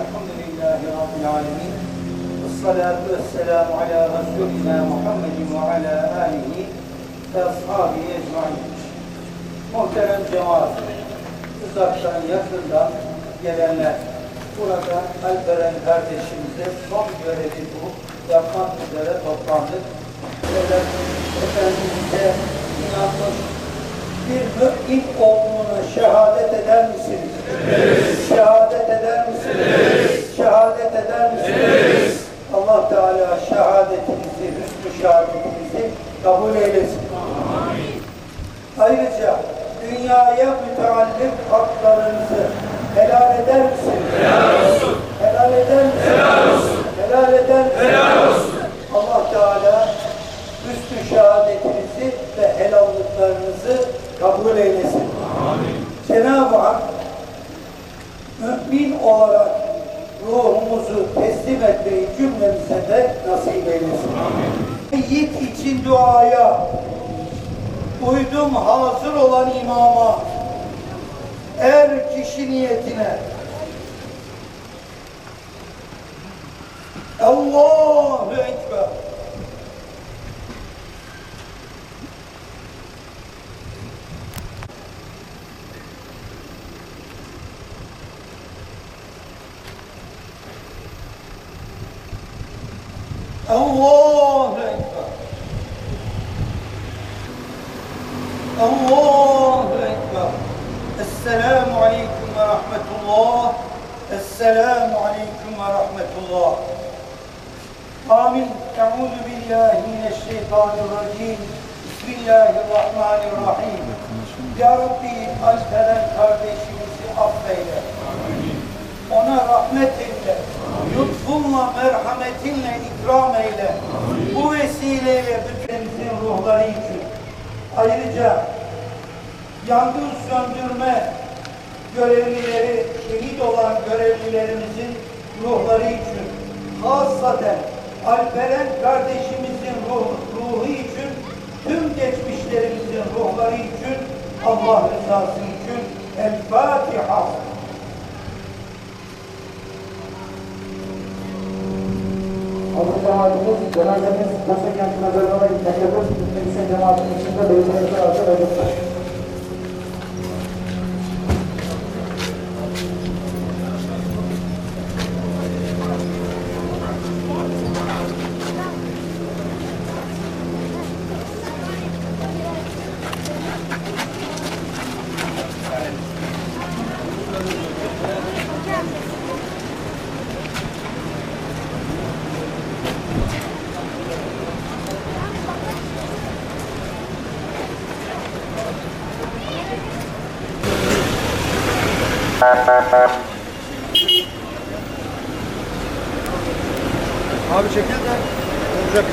Rabbil Alemin. Esselatu vesselamu ala Resulina Muhammedin ve ala alihi ve ashabihi ecmain. Muhterem cemaat, uzaktan yakından gelenler, burada Alperen kardeşimize son görevi bu yapmak üzere toplandık. Efendimiz'e inanmış bir mümin olduğunu şehadet eder misiniz? Teala şehadetinizi, hüsnü şehadetinizi kabul eylesin. Ayrıca dünyaya müteallim haklarınızı helal eder misiniz? Helal olsun. Helal eder misiniz? Helal olsun. Helal eder misiniz? Helal olsun. Allah Teala üstü şehadetinizi ve helallıklarınızı kabul eylesin. Amin. Cenab-ı Hak mümin olarak ruhumuzu etmeyi cümlemize de nasip eylesin. Yiğit için duaya uydum hazır olan imama er kişi niyetine Allahu Ekber Allahu Ekber Allahu Ekber. Esselamu Aleyküm ve Rahmetullah. Esselamu Aleyküm ve Rahmetullah. Amin. Euzu billahi mineşşeytanirracim. Bismillahirrahmanirrahim. Ya Rabbi Alperen kardeşimizi affeyle. Ona rahmet eyle. Merhametinle ikram eyle. Bu vesileyle bütünümüzün ruhları için Ayrıca yangın söndürme görevlileri, şehit olan görevlilerimizin ruhları için, hasaten Alperen kardeşimizin ruh, ruhu için, tüm geçmişlerimizin ruhları için, Allah rızası için El Fatiha. Cemaatimiz, cenazemiz Bursa kent mezarlığına gitmektedir. Gitmek cemaatin içinde beyinlerimize arzu edilmiştir. Abi çekil de olacak.